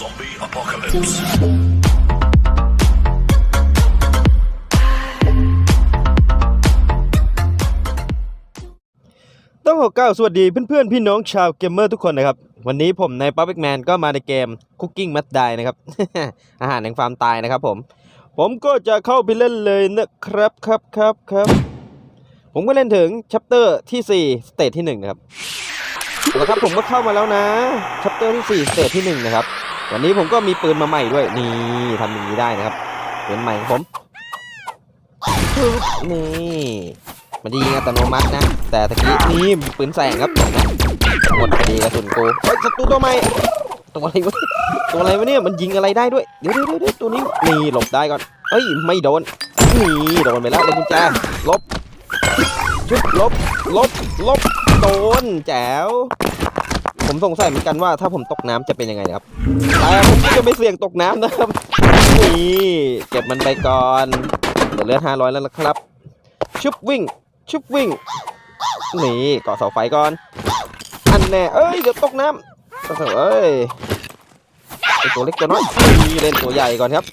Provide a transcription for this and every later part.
Zombie apocalypse. ต้องขอกล่าวสวัสดีเพื่อนๆ พี่น้องชาวเกมเมอร์ทุกคนนะครับ วันนี้ผมใน Public Man ก็มาในเกม Cooking Must Die นะครับ อาหารแห่งความตายนะครับผม ผมก็จะเข้าไปเล่นเลยนะครับครับครับครับ ผมก็เล่นถึงชัปเตอร์ที่4สเตจที่1นะครับแล้วครับผมก็เข้ามาแล้วนะชัปเตอร์ที่4สเตจที่1นะครับ วันนี้ผมก็มีปืนมาใหม่ด้วย นี่ทำอย่างนี้ได้นะครับปืนใหม่ของผมนี่มันจะยิงอัตโนมัตินะ แต่ตะกี้นี่ปืนแสงครับนะหมดพอดีกระสุนกูเฮ้ยศัตรูตัวใหม่ตัวอะไรวะตัวอะไรวะเนี่ยมันยิงอะไรได้ด้วยเดี๋ยวเดี๋ยวเดี๋ยวตัวนี้นี่หลบได้ก่อนเฮ้ยไม่โดนนี่โดนไปแล้วเลยกุญแจลบชุบลบลบลบโดนแจ๋ว ผมสงสัยเหมือนกันว่าถ้าผมตกน้ำจะเป็นยังไงครับแต่ผมจะไม่เสี่ยงตกน้ำนะครับ นี่เก็บมันไปก่อนเดี๋ยวเลือห้าร้อยแล้วนะครับ ชุบวิ่ง ชุบวิ่ง นี่เกาะเสาไฟก่อน อันแน่ เอ้ย เดี๋ยวตกน้ำเอ้ยไอตัวเล็กตัวน้อยนี่เล่นตัวใหญ่ก่อนครับ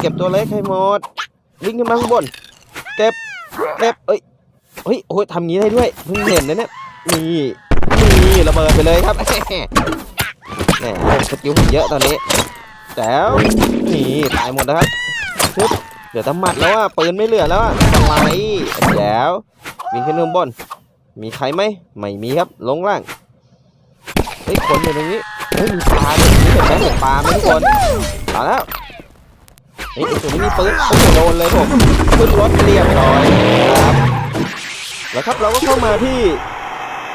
เก็บตัวเล็กให้หมด วิ่งขึ้นมาข้างบน เก็บ เก็บ เอ้ย เฮ้ยโอ้ยทำงี้ได้ด้วย เพิ่งเห็นนะเนี่ย นี่นี่ ระเบิดไปเลยครับแหมสกิลผมเยอะตอนนี้แล้วนี่ตายหมดนะครับชึบเดี๋ยวตำหมัดแล้วอะปืนไม่เหลือแล้วอะอะไรเดี๋ยววิ่งขึ้นข้างบน มีใครไหมไม่มีครับ ลงล่างเฮ้ยคนอยู่ตรงนี้เฮ้ยมีปลาด้วยเห็นไหมเห็นปลาไหมทุกคนมาแล้วเฮ้ยตัวนี้มีปืนโอ้โหโดนเลยผมขึ้นรถเรียบร้อยครับแล้วครับเราก็เข้ามาที่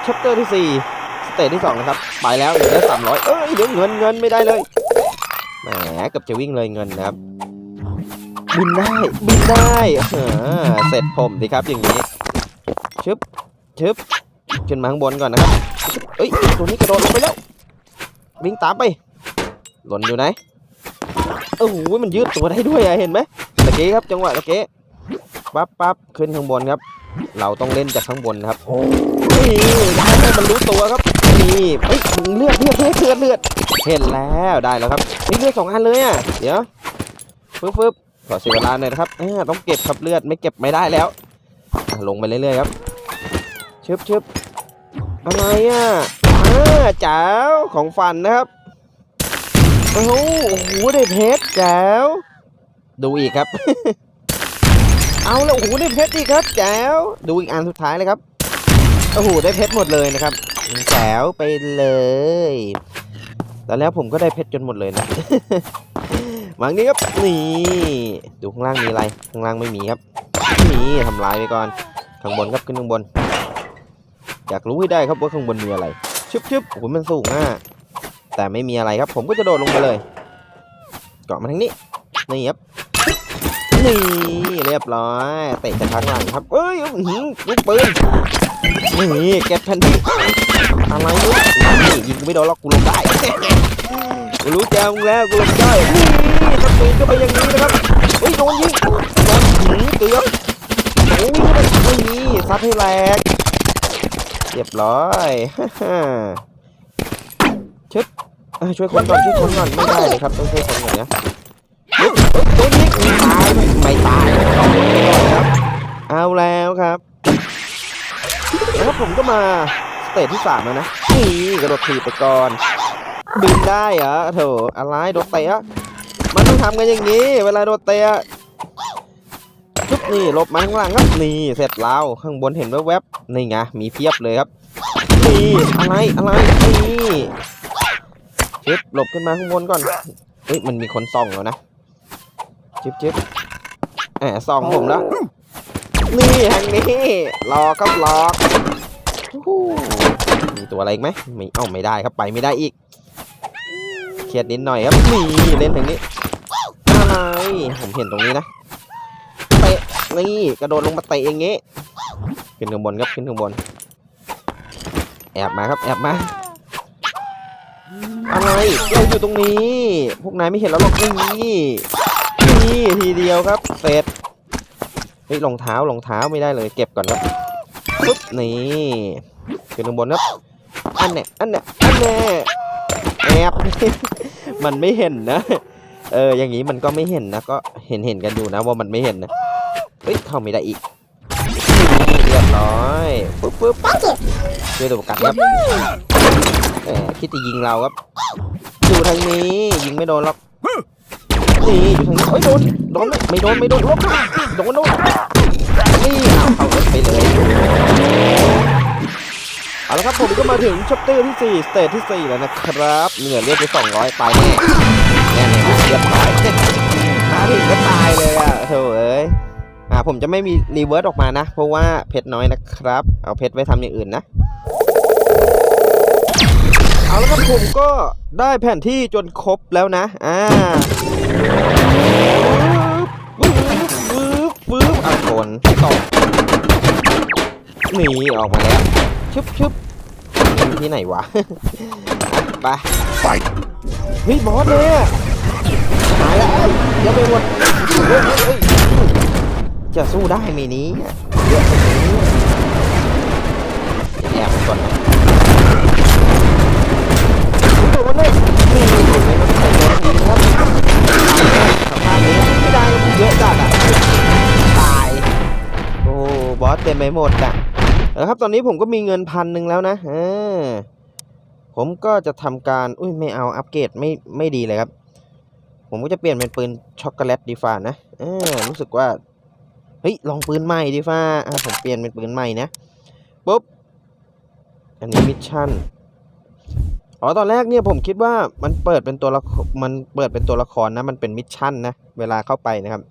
ชัปเตอร์ที่สี่ เตจที่สองนะครับ ไปแล้วเหลือสามร้อยเอ้ยเดี๋ยวเงินเงินไม่ได้เลย แหมเกือบจะวิ่งเลยเงินนะครับ บินได้ บินได้เออเสร็จผมดีครับอย่างนี้ ชึบ ชึบ ขึ้นมาข้างบนก่อนนะครับเอ้ย ตัวนี้กระโดดลงไปแล้ว วิ่งตามไป หล่นอยู่ไหนโอ้โหมันยืดตัวได้ด้วยอะเห็นไหมตะเกีครับจังหวะตะเกีปั๊บปั๊บขึ้นข้างบนครับ เราต้องเล่นจากข้างบนครับ นี่ให้มันรู้ตัวครับ นี่เอ้ยเลือดเลือดเลือดเลือดเลือดเห็นแล้วได้แล้วครับนี่เลือดสองอันเลยอะเดี๋ยวฟึบฟึบขอเสียเวลาหน่อยนะครับเอ้อต้องเก็บครับเลือดไม่เก็บไม่ได้แล้วลงไปเรื่อยๆครับชึบชึบอะไรอะอ่าจ๋าวของฟันนะครับโอ้โหโอ้โหได้เพชรแจ๋วดูอีกครับ เอาแล้วโอ้โหได้เพชรอีกครับแจ๋วดูอีกอันสุดท้ายเลยครับ โอ้โหได้เพชรหมดเลยนะครับแจ๋วไปเลยแต่แล้วผมก็ได้เพชรจนหมดเลยนะมาอันนี้ครับนี่ดูข้างล่างมีอะไร ข้างล่างไม่มีครับนี่ทำลายไปก่อน ข้างบนครับขึ้นข้างบน อยากรู้ให้ได้ครับว่าข้างบนมีอะไรชึบชึบโอ้โหมันสูงอะแต่ไม่มีอะไรครับ ผมก็จะโดดลงไปเลยเกาะมาทางนี้นี่ครับนี่เรียบร้อยเตะจากข้างหลังครับเอ้ยลูกปืน นี่เก็บทันทีอะไรลูกนี่ยิงกูไม่โดนหรอกกูลงได้กูรู้จังแล้วกูลงได้นี่สปีก็ไปอย่างนี้นะครับเฮ้ยโดนยิงโดนหืมเกือบโอ้ยไม่มีซัดให้แหลกเรียบร้อยชึบช่วยคนก่อนช่วยคนก่อนไม่ได้เลยครับต้องช่วยคนก่อนนะเฮ้ยเฮ้ยโดนยิง มา สเตจที่สามแล้วนะนี่กระโดดถีบไปก่อนบินได้เหรอโถอะไรโดนเตะมันต้องทำกันอย่างนี้ เวลาโดนเตะชุบนี่หลบมาข้างหลังครับนี่เสร็จแล้วข้างบนเห็นแวบๆนี่ไงมีเพียบเลยครับนี่อะไรอะไรนี่ชิบหลบขึ้นมาข้างบนก่อนเฮ้ยมันมีคนส่องแล้วนะชิบชิบแหมส่องผมแล้วนี่ทางนี้หลอกครับหลอก มีตัวอะไรอีกไหมไม่เอ้าไม่ได้ครับไปไม่ได้อีกเครียดนิดหน่อยครับนี่เล่นทางนี้อะไรผมเห็นตรงนี้นะเตะนี่กระโดดลงมาเตะอย่างงี้ขึ้นข้างบนครับขึ้นข้างบน แอบมาครับแอบมาอะไรเราอยู่ตรงนี้ พวกนายไม่เห็นแล้วหรอกนี่นี่ทีเดียวครับเสร็จเฮ้ยรองเท้ารองเท้าไม่ได้เลย เก็บก่อนครับ ปุ๊บนี่ขึ้นข้างบนครับอันเนี้ยอันเนี้ยอันเนี้ยแอบมันไม่เห็นนะเอออย่างนี้มันก็ไม่เห็นนะก็เห็นเห็นกันอยู่นะว่ามันไม่เห็นนะเฮ้ยเข้าไม่ได้อีกเรียบร้อยปุ๊บปุ๊บช่วยตัวประกันครับเออคิดจะยิงเราครับอยู่ทางนี้ยิงไม่โดนหรอกนี่อยู่ทางนี้เฮ้ยโดนโดนไมไม่โดนไม่โดนลบโดนโดน นี่เอาเอารถไปเลยเอาละครับผมก็มาถึงชัปเตอร์ที่ 4 สเตจที่ 4 แล้วนะครับเหงื่อเลือดไป 200ตายแน่แน่เลยครับเรียบร้อยมาถึงก็ตายเลยอะโถเอ้ยอ่าผมจะไม่มีรีเวิร์สออกมานะ เพราะว่าเพชรน้อยนะครับ เอาเพชรไว้ทำอย่างอื่นนะเอาละครับผมก็ได้แผนที่จนครบแล้วนะ อ่าฟืบฟืบฟืบเอาฝ นตกหนีออกมาแล้วชึบชึบนี่มันที่ไหนวะ ไป Fight. เฮ้ยบอสเลยอะหายแล้วเดี๋ยวไปหมดเฮ้ยเฮ้ยเฮ้ยจะสู้ได้ไหมนี้เยอะกว่านี้แอบก่อนนะโดนเลยนี่โดนเลยครับโดนทีนะครับสภาพนี้ไม่ได้มันเยอะจัดอะตายโอ้ บอสเต็มไปหมดอะแล้วครับตอนนี้ผมก็มีเงินพันหนึ่งแล้วนะเออผมก็จะทำการอุ้ยไม่เอาอัปเกรดไม่ไม่ดีเลยครับ ผมก็จะเปลี่ยนเป็นปืนช็อกโกแลตดีฟ้านะเออรู้สึกว่าเฮ้ยลองปืนใหม่ดีฟ้าอะผมเปลี่ยนเป็นปืนใหม่นะปุ๊บอันนี้มิชชั่นอ๋อตอนแรกเนี่ยผมคิดว่ามันเปิดเป็นตัวละครมันเปิดเป็นตัวละครนะมันเป็นมิชชั่นนะเวลาเข้าไปนะครับ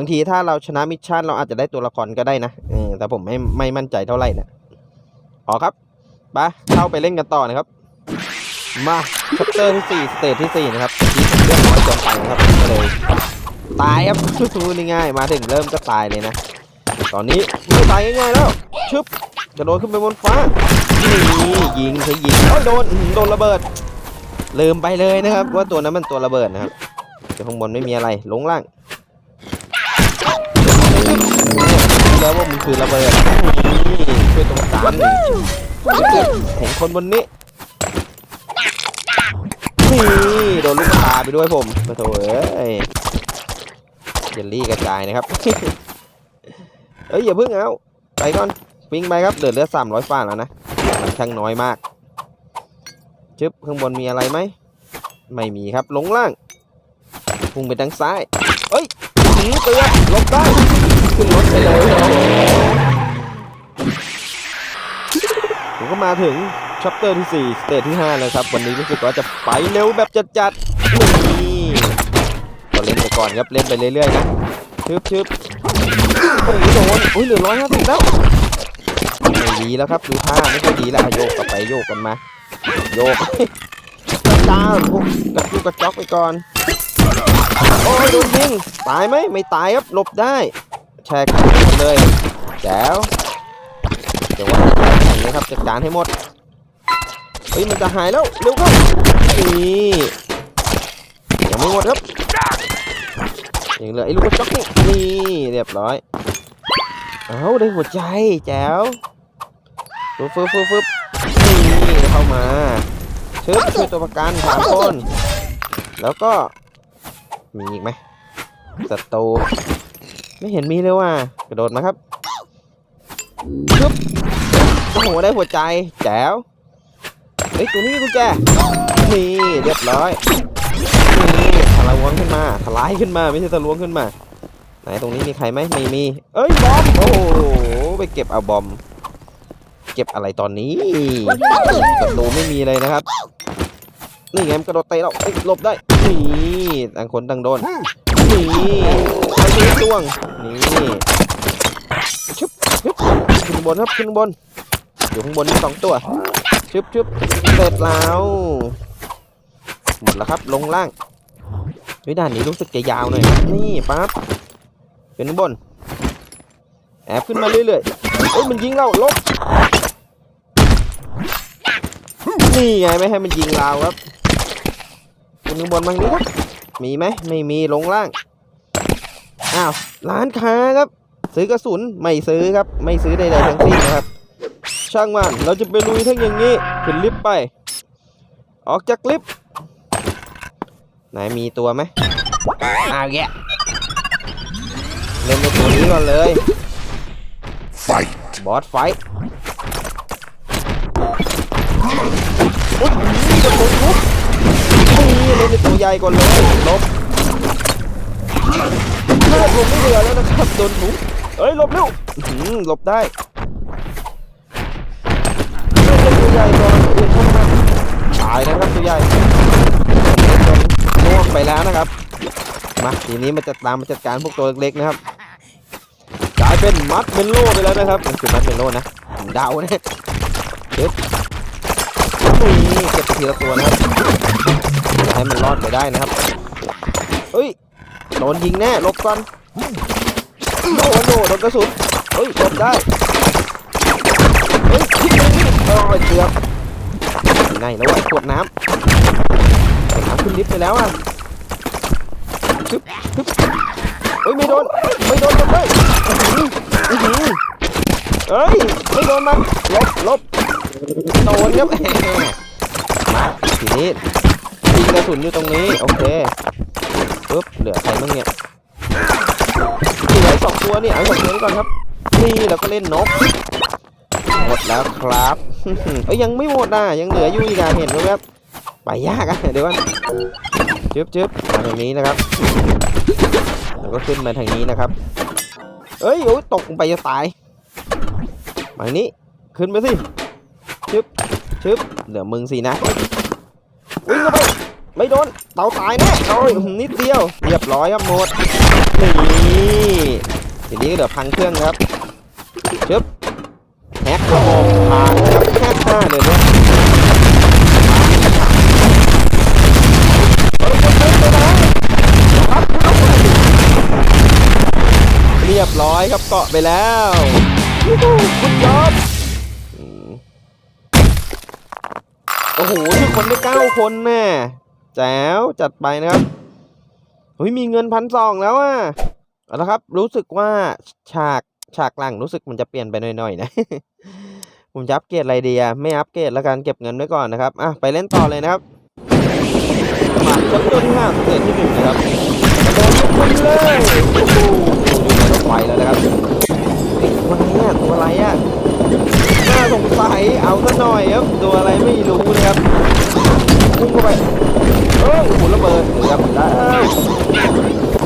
บางทีถ้าเราชนะมิชชั่นเราอาจจะได้ตัวละครก็ได้นะเออแต่ผมไม่ไม่มั่นใจเท่าไหร่นะอ๋อครับไปเข้าไปเล่นกันต่อนะครับ มาชัปเตอร์ที่สี่สเตจที่สี่นะครับที่ผมเลือกน้อยเกินไปนะครับก็เลยตายครับพูดง่ายๆมาถึงเริ่มก็ตายเลยนะ ตอนนี้ไม่ตายง่ายๆแล้วชึบกระโดดขึ้นไปบนฟ้านี่ยิงใช้ยิงโอ้ยโดนโดนระเบิดลืมไปเลยนะครับ ว่าตัวนั้นมันตัวระเบิดนะครับเดี๋ยวข้างบนไม่มีอะไรลงล่าง แล้วว่ามันคือระเบิดนี่ช่วยตรงกลางเห็นคนบนนี้นี่โดนลูกตาไปด้วยผมมาโถเอ้ยเจลลี่กระจายนะครับเอ้ยอย่าเพิ่งเอาไปก่อนวิ่งไปครับเดือดเลือดสามร้อยฟ้าแล้วนะมันช่างน้อยมากจึ๊บข้างบนมีอะไรไหมไม่มีครับลงล่างพุ่งไปทางซ้ายเอ้ยหนีเตือนหลบได้ ขึ้นรถไปเลยผมก็มาถึงชัปเตอร์ที่ 4 สเตจที่ 5 แล้วครับ วันนี้รู้สึกว่าจะไปเร็วแบบจัดๆนี่ก็เล่นไปก่อนครับ เล่นไปเรื่อยๆนะชึบชึบโอ้ยโดนอุ้ยเหลือร้อยห้าสิบแล้วไม่ดีแล้วครับดูท่าไม่ค่อยดีแล้วโยกกลับไปโยกกันมา โยกจ้าพวกกระจุกกระจอกไปก่อน โอ้ยโดนยิงตายไหมไม่ตายครับหลบได้ แชร์กันเลยแจ๋วเดี๋ยวว่าจะแข่งนะครับจัดการให้หมดเฮ้ยมันจะหายแล้วเร็วเข้านี่ยังไม่หมดครับยังเหลือไอ้ลูกกระจอกนี่นี่เรียบร้อยเอาได้หัวใจแจ๋วฟึบฟึบฟึบฟึบนี่เข้ามาชึบช่วยตัวประกันสามคน แล้วก็มีอีกไหมศัตรู ไม่เห็นมีเลยว่ะกระโดดมาครับชึบโอ้โหได้หัวใจแจ๋วเฮ้ยตัวนี้มีกุญแจนี่เรียบร้อยนี่ทะลวงขึ้นมาทลายขึ้นมาไม่ใช่ทะลวงขึ้นมา ไหนตรงนี้มีใครไหมไม่มี เอ้ยบอมโอ้โหไปเก็บเอาบอม เก็บอะไรตอนนี้ศัตรูไม่มีเลยนะครับนี่ไงมกระโดดเตะเราหลบได้นี่ต่างคนต่างโดนนี่ ตัวจ้วง นี่ชึบชึบขึ้นบนครับขึ้นบน อยู่ข้างบนมีสองตัวชึบชึบเสร็จแล้วหมดแล้วครับ ลงล่างเฮ้ยด่านนี้รู้สึกจะยาวหน่อย นี่ปั๊บขึ้นข้างบน แอบขึ้นมาเรื่อยๆเอ้ยมันยิงเราลบนี่ไงไม่ให้มันยิงเราครับคุณข้างบนบางนี้ครับ มีไหมไม่มีลงล่าง อ้าวร้านค้าครับ ซื้อกระสุนไม่ซื้อครับ ไม่ซื้อใดๆทั้งสิ้นนะครับ ช่างมันเราจะไปลุยทั้งอย่างนี้ขึ้นลิฟต์ไป ออกจากลิฟต์ไหนมีตัวไหมอ้าวแยะเล่นในตัวนี้ก่อนเลย Fight. บอสไฟท์อุ๊ยนี่จะโดนทุบนี่เล่นในตัวใหญ่ก่อนเลยลบเลือดผมไม่เหลือแล้วนะครับโดนทุบเอ้ยหลบเร็วหือหลบได้เล่นตัวใหญ่ตัวอื่นเข้ามาตายนะครับตัวใหญ่ล่วงไปแล้วนะครับมาทีนี้มาจัดตามมาจัดการพวกตัวเล็กๆนะครับกลายเป็นมัดเมนโลไปแล้วนะครับมันคือมัดเมนโลนะเดานะเด็ดนี่เก็บทีละตัวนะครับให้มันรอดไปได้นะครับเฮ้ย โดนยิงแน่หลบก่อนโดนโดนโดนกระสุนเฮ้ยหลบได้เฮ้ยโอ้ยเกือบไหนแล้วไอ้ขวดน้ำขวดน้ำขึ้นลิฟต์ไปแล้วอะทึบทึบเฮ้ยไม่โดนไม่โดนกันเลยอื้อหือเอ้ยไม่โดนมันลบลบโดนครับมาทีนี้ยิงกระสุนอยู่ตรงนี้โอเค ปึ๊บเหลือใครบ้างเนี่ยเหลือสองตัวนี่เอาสองตัวนี้ก่อนครับ นี่เราก็เล่นนก หมดแล้วครับเอ้ยยังไม่หมดนะยังเหลืออยู่อีกอะเห็นไหมครับไปยากอะเดี๋ยวก่อนจึ๊บจึ๊บมาทางนี้นะครับแล้วก็ขึ้นมาทางนี้นะครับ เอ้ยโอ้ยตกลงไปจะตายมาทางนี้ขึ้นไปสิชึบชึบเดี๋ยวมึงสินะ ไม่โดนเต่าตายแน่โอ้ยอื้อหือนิดเดียว เรียบร้อยครับหมดนี่ทีนี้ก็เดี๋ยวพังเครื่องครับชึบแฮกระบบผ่านครับแฮกห้าเลยเนี่ยเฮ้ยจะพุ่งไปไหนครับเรียบร้อยครับเกาะไปแล้วยูหูคุณยอดอืมโอ้โหทุกคนได้เก้าคนแน่ แจ๋วจัดไปนะครับเฮ้ยมีเงินพันสองแล้วอะเอาละครับ รู้สึกว่าฉากฉากหลังรู้สึกมันจะเปลี่ยนไปหน่อยๆนะผมจะอัปเกรดอะไรดีอะไม่อัปเกรดแล้วกันเก็บเงินไว้ก่อนนะครับอะไปเล่นต่อเลยนะครับมาชั้นตัวที่ห้าสเตจที่หนึ่งนะครับโดดทุกคนเลยโอ้โหดูไฟแล้วนะครับตัวอะไรอะตัวอะไรอะน่าสงสัยเอาซะหน่อยครับตัวอะไรไม่รู้นะครับ พุ่งเข้าไปเอ้ยโอ้โหระเบิดเหลือหมดแล้ว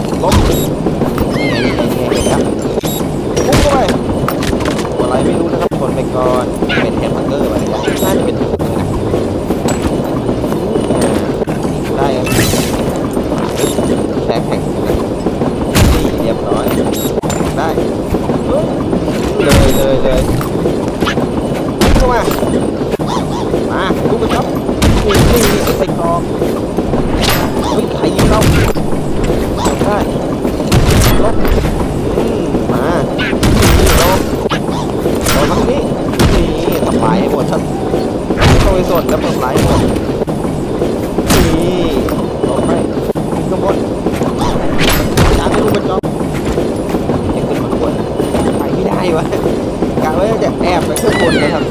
ไม่ต้องไปสนแล้วทำลายให้หมดนี่ออกไปขึ้นข้างบนจานไม่รู้เป็นจอมยังขึ้นมาข้างบนนะไปไม่ได้วะกะว่าจะแอบไปข้างบนนะครับ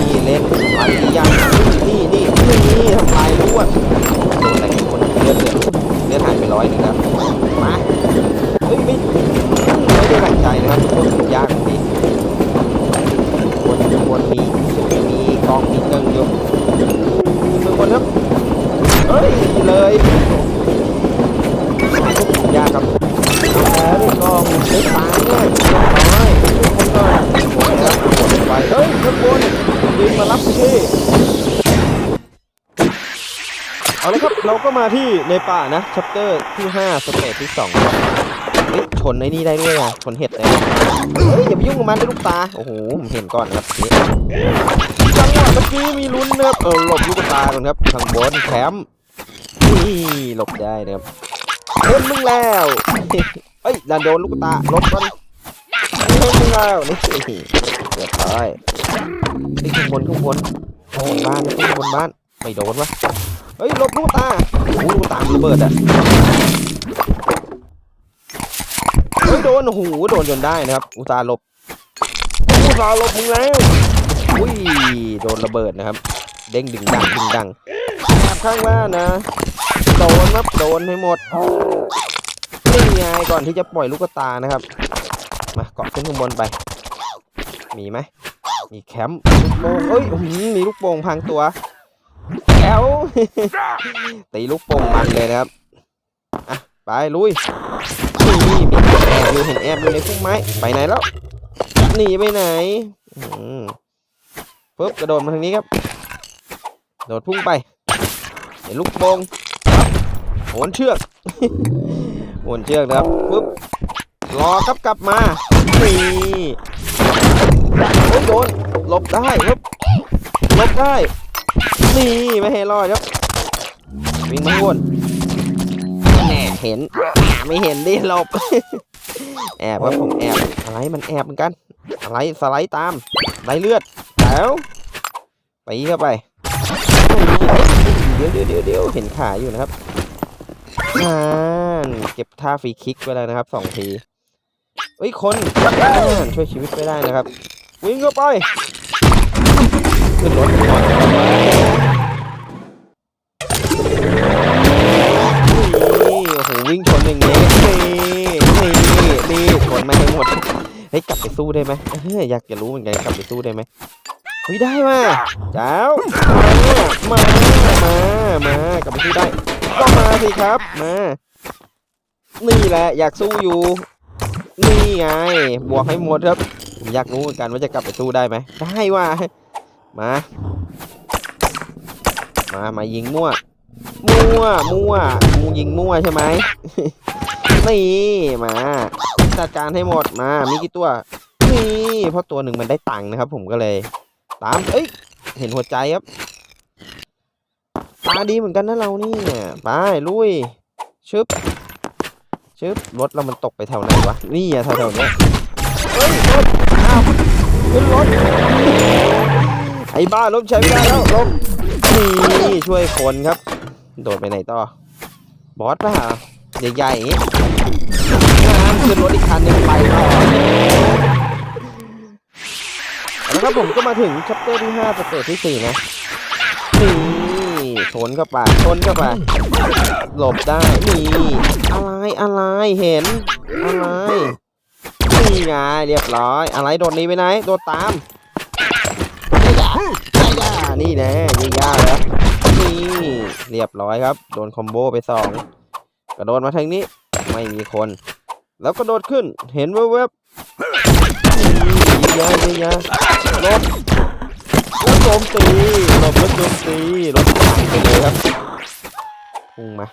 นี่เล่นทำลายที่ยังนี่นี่นี่นี่ทำลายรวดโดนอะไรกันคนเลือดเลือดเลือดหายไปร้อยหนึงครับมาเฮ้ยไม่ ไม่ได้หนักใจนะครับทุกคนมันยากจริงบนบนมีรู้สึกจะมีกองมีเกิงอยู่มือบนครับเฮ้ยเลยทุกคนยากครับแล้วกองใช้ตายเนี่ยน้อยทุกคนก็หมดแล้วหมดไปเฮ้ยข้างบนยืนมารับที่ เอาละครับเราก็มาที่ในป่านะชัปเตอร์ที่5สเตจที่2เฮ้ยชนไอ้นี่ได้ด้วยอะชนเห็ดได้เฮ้ยอย่าไปยุ่งกับมันด้ลูกตาโอ้โหผมเห็นก่อนครับนี่จังหวะเมื่อกี้มีลุ้นนะเออหลบลูกตาก่อนครับทางบนแคมป์นี่หลบได้นะครับเล่นมึงแล้วเฮ้ยดันโดนลูกตาหลบก่อนเล่นมึงแล้วนี่เรียบร้อยนี่ข้างบนข้างบนข้างบนบ้านนข้างบนบ้านไม่โดนวะ เฮ้ยลบลูกตาโอ้โหลูกตามระเบิดอะเฮ้ยโดนโอ้โหโดนจนได้นะครับ อุตาหลบอุตาหลบมึงแล้วอุ้ยโดนระเบิดนะครับ เด้งดึงดังดึงดังข้างบ้านนะโดนครับโดนให้หมดนี่ไงก่อนที่จะปล่อยลูกตานะครับ มาเกาะขึ้นข้างบนไป มีไหมมีแคมป์ลูกโป่งเอ้ยอื้อหือมีลูกโป่งพังตัว แก้วตีลูกโป่งมันเลยนะครับ อะ ไปลุยนี่มีแอบอยู่เห็นแอบอยู่ในพุ่มไม้ ไปไหนแล้ว หนีไปไหนอืมปึ๊บกระโดดมาทางนี้ครับ โดดพุ่งไป เห็นลูกโป่งโหนเชือกโหนเชือกนะครับปึ๊บ รอครับกลับมา นี่โอ้โดน หลบได้ครับ หลบได้ นี่ไม่ให้รอดครับวิ่งมาวนแน่เห็นอ่าไม่เห็นดิหลบแอบครับผมแอบอะไรมันแอบเหมือนกัน อะไรสไลด์ตามไหลเลือดแล้วตีเข้าไปเดี๋ยวเดี๋ยวเดี๋ยวเดี๋ยวเห็นขาอยู่นะครับอ่านเก็บท่าฟรีคิกไว้แล้วนะครับสองทีเฮ้ยคนอ่านช่วยชีวิตไม่ได้นะครับ วิ่งเข้าไปขึ้นรถ นี่ชนมาให้หมดเฮ้ยกลับไปสู้ได้ไหมเฮ้ยอยากจะรู้เหมือนกันกลับไปสู้ได้ไหมเฮ้ยได้มาเจ้ามามา มากลับไปสู้ได้ ก็มาสิครับ มา นี่แหละ อยากสู้อยู่ นี่ไง บวกให้หมดครับ ผมอยากรู้เหมือนกันว่าจะกลับไปสู้ได้ไหม ได้ว่ะมา มา มายิงมั่ว มั่ว มั่วมูยิงมั่วใช่ไหม นี่ มา จัดการให้หมดมา มีกี่ตัว นี่เพราะตัวหนึ่งมันได้ตังค์นะครับ ผมก็เลย ตาม เอ้ย เห็นหัวใจครับ ตาดีเหมือนกันนะเรานี่เนี่ยไปลุย ชึบ ชึบ รถเรามันตกไปแถวไหนวะ นี่อะแถวๆนี้เฮ้ยรถอ้าวขึ้นรถ ไอ้บ้ารถใช้ไม่ได้แล้วลงนี่ช่วยคนครับ โดดไปไหนต่อบอสป่ะใหญ่ๆอย่างงี้ ขึ้นรถอีกคันหนึ่งไปต่อแล้วครับผมก็มาถึงชัปเตอร์ที่ 5สเตจที่ 4 นะนี่ชนเข้าไปชนเข้าไปหลบได้นี่อะไรอะไรเห็นอะไรนี่ไงเรียบร้อย อะไรโดดหนีไปไหนโดดตามย่าย่านี่แน่ยิงยากแล้วนี่เรียบร้อยครับ โดนคอมโบไปสองกระโดดมาทางนี้ไม่มีคน แล้วก็โดดขึ้น เห็นแวบๆนี่ยิงยายิงยาหลบล้วโจมตีหลบแล้วโจมตีรถหายไปเลยครับพุ่งมา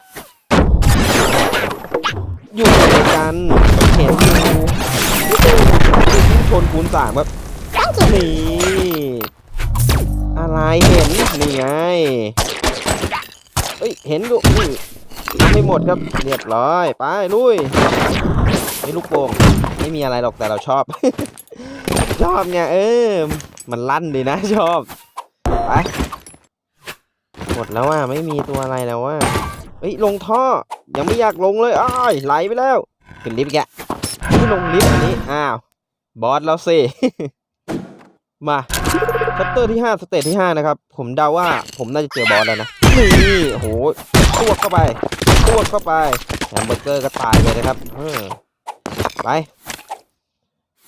อยู่ด้วยกันเห็นอยู่ชนคูณสามครับนี่อะไรเห็น นี่ไงเอ้ย เห็นดูนี่ไม่หมดครับ เรียบร้อย ไป ลุย ไอ้ลูกโป่งไม่มีอะไรหรอกแต่เราชอบ ชอบไงเออ มันลั่นดีนะชอบ ไป หมดแล้วว่าไม่มีตัวอะไรแล้วว่าเฮ้ยลงท่อ ยังไม่อยากลงเลยอ้ายไหลไปแล้ว ขึ้นลิฟต์แกไม่ลงลิฟต์อันนี้ อ้าว บอสแล้วสิ มาชัปเตอร์ที่ 5 สเตจที่ 5 นะครับ ผมเดาว่าผมน่าจะเจอบอสแล้วนะ นี่โอ้โหตวเข้าไปตวเข้าไปแฮมเบอร์เกอร์ก็ตายเลยนะครับเออ ไป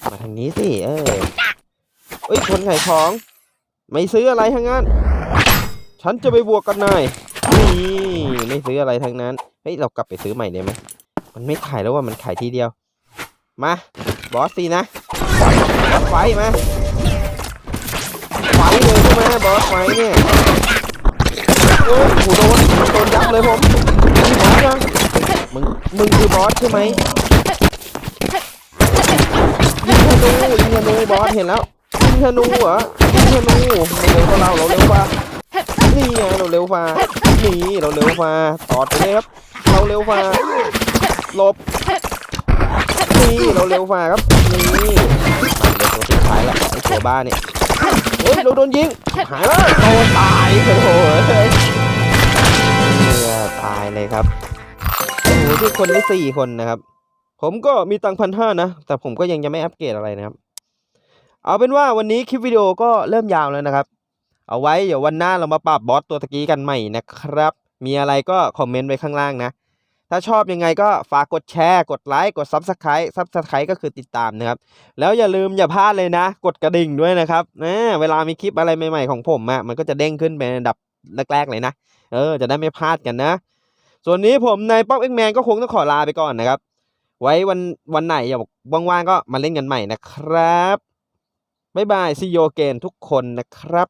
มาทางนี้สิ เออเอ้ยคนขายของ ไม่ซื้ออะไรทั้งนั้น ฉันจะไปบวกกันน่อยนี่ไม่ซื้ออะไรทั้งนั้น เฮ้ย เรากลับไปซื้อใหม่ได้ไหม มันไม่ขายแล้วว่ามันขายทีเดียว มา บอสสินะไฟมาไฟเลยใช่ไหมบอสไฟเนี่ยโอ้โหโดนโดนยับเลยผมนี่บอสยังมึง มึงคือบอสใช่ไหม นูยิงธนูบอสเห็นแล้วยิงธนูเหรอยิงธนูเราเร็วกว่าเราเราเร็วกว่านี่ไงเราเร็วฟ้านี่เราเร็วฟ้าตอดไปเลยครับ เราเร็วฟ้าหลบนี่เราเร็วฟ้าครับนี่เร็วตัวสุดท้ายละไอ้ตัวบ้าเนี่ยเฮ้ยเราโดนยิงหายแล้วโดนตายโอ้โหเนี่ยตายเลยครับโอ้โหทุกคนได้สี่คนนะครับ ผมก็มีตังพันห้านะ แต่ผมก็ยังจะไม่อัปเกรดอะไรนะครับ เอาเป็นว่าวันนี้คลิปวิดีโอก็เริ่มยาวแล้วนะครับ เอาไว้เดี๋ยววันหน้าเรามาปรับบอสตัวตะกี้กันใหม่นะครับ มีอะไรก็คอมเมนต์ไว้ข้างล่างนะ ถ้าชอบยังไงก็ฝากกดแชร์ กดไลค์ กด Subscribe Subscribe ก็คือติดตามนะครับ แล้วอย่าลืมอย่าพลาดเลยนะ กดกระดิ่งด้วยนะครับนะเวลามีคลิปอะไรใหม่ๆของผมอะ่ะมันก็จะเด้งขึ้นเป็นอันดับแรกๆเลยนะ เออ จะได้ไม่พลาดกันนะ ส่วนนี้ผมในป๊อกเอ็กแมนก็คงต้องขอลาไปก่อนนะครับ ไว้วันวันไหนอย่าบอกว่างๆก็มาเล่นกันใหม่นะครับ บ๊ายบายซีโยเกนทุกคนนะครับ